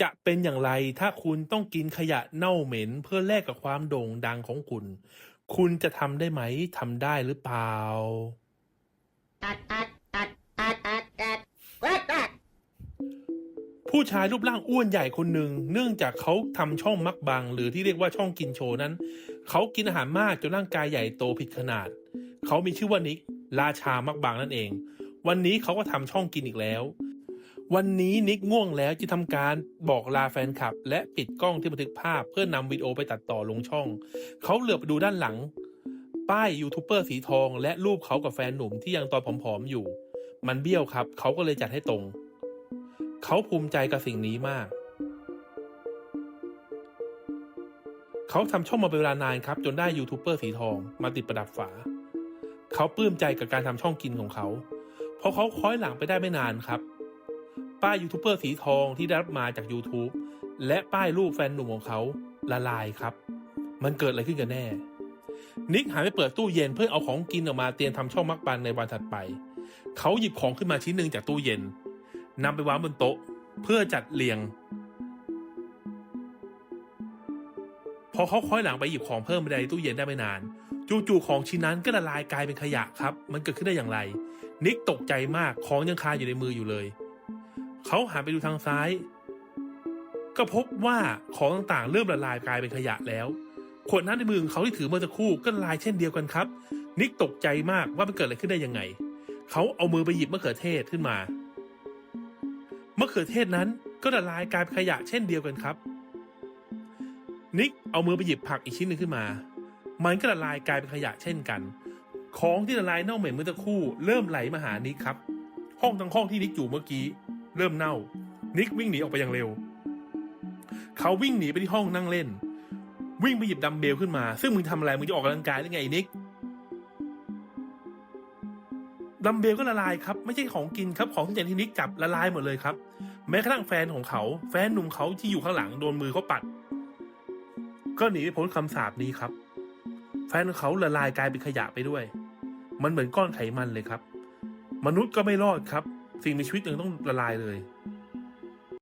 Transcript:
จะเป็นอย่างไรถ้าคุณต้องกินขยะเน่าเหม็นเพื่อแลกกับความโด่งดังของคุณ คุณจะทำได้ไหมทำได้หรือเปล่า ผู้ชายรูปร่างอ้วนใหญ่คนหนึ่งเนื่องจากเขาทำช่องมักบัง หรือที่เรียกว่าช่องกินโชนั้น เขากินอาหารมากจนร่างกายใหญ่โตผิดขนาด เขามีชื่อว่านิกราชามักบังนั่นเอง วันนี้เขาก็ทำช่องกินอีกแล้ว วันนี้นิกง่วงแล้วจะทำการบอกลาแฟนคลับ และปิดกล้องที่บันทึกภาพเพื่อนำวิดีโอไปตัดต่อลงช่อง เขาเหลือบไปดูด้านหลัง ป้ายยูทูบเบอร์สีทอง และรูปเขากับแฟนหนุ่มที่ยังตอนผอมๆอยู่ มันเบี้ยวครับ เขาก็เลยจัดให้ตรง เขาภูมิใจกับสิ่งนี้มาก เขาทำช่องมาเป็นเวลานานครับ จนได้ยูทูบเบอร์สีทอง มาติดประดับฝา เขาปลื้มใจกับการทำช่องกินของเขาพราะเขาคล้อยหลังไปได้ไม่นานครับ ป้ายยูทูบเบอร์สีทองที่ได้รับมาจาก YouTube และป้ายรูปแฟนหนุ่มของเขาละลายครับ มันเกิดอะไรขึ้นกันแน่ นิกหายไปเปิดตู้เย็นเพื่อเอาของกินออกมาเตรียมทำช่องมักปันในวันถัดไป เขาหยิบของขึ้นมาชิ้นหนึ่งจากตู้เย็นนำไปวางบนโต๊ะเพื่อจัดเรียง พอเขาค้อยหลังไปหยิบของเพิ่มไปในตู้เย็นได้ไม่นาน จู่ๆของชิ้นนั้นก็ละลายกลายเป็นขยะครับ มันเกิดขึ้นได้อย่างไร นิกตกใจมากของยังคาอยู่ในมืออยู่เลย เขาหันไปดูทางซ้าย ก็พบว่าของต่างๆ เริ่มละลายกลายเป็นขยะแล้วขวดน้ำในมือของเขาที่ถือเมื่อสักครู่ก็ละลายเช่นเดียวกันครับ นิกตกใจมากว่ามันเกิดอะไรขึ้นได้ยังไง เขาเอามือไปหยิบมะเขือเทศขึ้นมามะเขือเทศนั้นก็ละลายกลายเป็นขยะเช่นเดียวกันครับ นิกเอามือไปหยิบผักอีกชิ้นหนึ่งขึ้นมา มันก็ละลายกลายเป็นขยะเช่นกัน ของที่ละลายเน่าเหม็นเมื่อสักครู่เริ่มไหลมาหานิกครับ ห้องทั้งห้องที่นิกอยู่เมื่อกี้ เริ่มเน่า นิกวิ่งหนีออกไปอย่างเร็ว เขาวิ่งหนีไปที่ห้องนั่งเล่น วิ่งไปหยิบดัมเบลขึ้นมา ซึ่งมึงทำอะไร มึงจะออกกำลังกายหรือไงไอ้นิกดัมเบลก็ละลายครับ ไม่ใช่ของกินครับ ของที่เจนที่นิกจับละลายหมดเลยครับ แม้กระทั่งแฟนของเขา แฟนหนุ่มเขาที่อยู่ข้างหลังโดนมือเขาปัด ก็หนีไม่พ้นคำสาปนี้ครับ แฟนของเขาละลายกลายเป็นขยะไปด้วย มันเหมือนก้อนไขมันเลยครับ มนุษย์ก็ไม่รอดครับ สิ่งมีชีวิตหนึ่งต้องละลายเลย